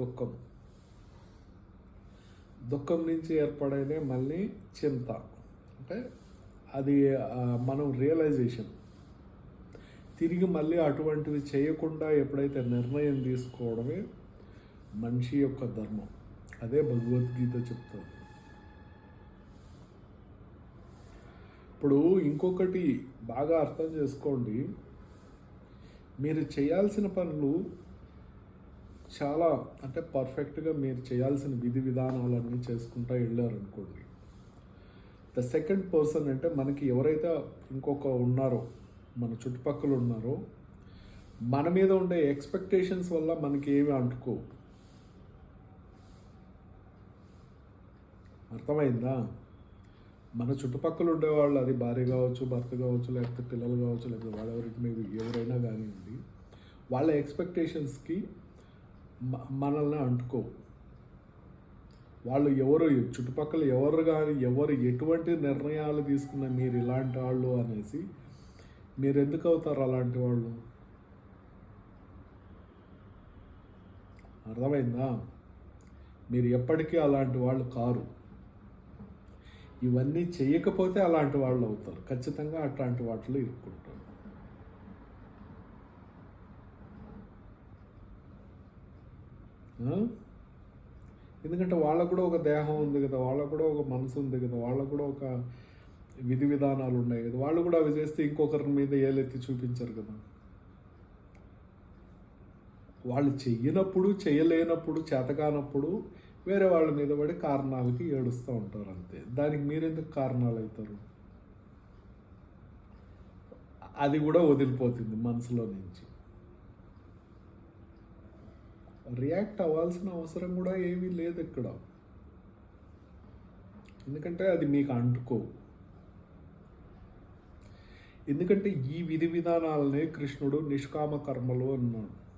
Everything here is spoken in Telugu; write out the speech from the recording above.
దుఃఖం. దుఃఖం నుంచి ఏర్పడేదే మళ్ళీ చింత. అంటే అది మనం రియలైజేషన్ తిరిగి మళ్ళీ అటువంటివి చేయకుండా ఎప్పుడైతే నిర్ణయం తీసుకోవడమే మనిషి యొక్క ధర్మం. అదే భగవద్గీత చెప్తుంది. ఇప్పుడు ఇంకొకటి బాగా అర్థం చేసుకోండి. మీరు చేయాల్సిన పనులు చాలా అంటే పర్ఫెక్ట్గా మీరు చేయాల్సిన విధి విధానాలన్నీ చేసుకుంటూ వెళ్ళారనుకోండి ద సెకండ్ పర్సన్ అంటే మనకి ఎవరైతే ఇంకొక ఉన్నారో మన చుట్టుపక్కల ఉన్నారో మన మీద ఉండే ఎక్స్పెక్టేషన్స్ వల్ల మనకి ఏమి అంటుకో అర్థమైందా? మన చుట్టుపక్కల ఉండేవాళ్ళు అది భార్య కావచ్చు భర్త కావచ్చు లేకపోతే పిల్లలు కావచ్చు లేకపోతే వాళ్ళెవరికి మీద ఎవరైనా కానివ్వండి వాళ్ళ ఎక్స్పెక్టేషన్స్కి మనల్ని అంటుకో వాళ్ళు ఎవరు చుట్టుపక్కల ఎవరు కానీ ఎవరు ఎటువంటి నిర్ణయాలు తీసుకున్న మీరు ఇలాంటి వాళ్ళు అనేసి మీరు ఎందుకు అవుతారు అలాంటి వాళ్ళు? అర్థమైందా? మీరు ఎప్పటికీ అలాంటి వాళ్ళు కారు. ఇవన్నీ చేయకపోతే అలాంటి వాళ్ళు అవుతారు. ఖచ్చితంగా అట్లాంటి వాటిలో ఇరుక్కుంటారు. ఎందుకంటే వాళ్ళకు కూడా ఒక దేహం ఉంది కదా వాళ్ళకు కూడా ఒక మనసు ఉంది కదా వాళ్ళకు కూడా ఒక విధి విధానాలు ఉన్నాయి కదా. వాళ్ళు కూడా అవి చేస్తే ఇంకొకరి మీద ఏలెత్తి చూపించరు కదా. వాళ్ళు చెయ్యనప్పుడు చేయలేనప్పుడు చేతకానప్పుడు వేరే వాళ్ళ మీద పడి కారణాలకి ఏడుస్తూ ఉంటారు అంతే. దానికి మీరెందుకు కారణాలు అవుతారు అది కూడా వదిలిపోతుంది మనసులో నుంచి. రియాక్ట్ అవ్వాల్సిన అవసరం కూడా ఏమీ లేదు ఇక్కడ. ఎందుకంటే అది మీకు అంటుకో. ఎందుకంటే ఈ విధి విధానాలనే కృష్ణుడు నిష్కామ కర్మలు అన్నాడు.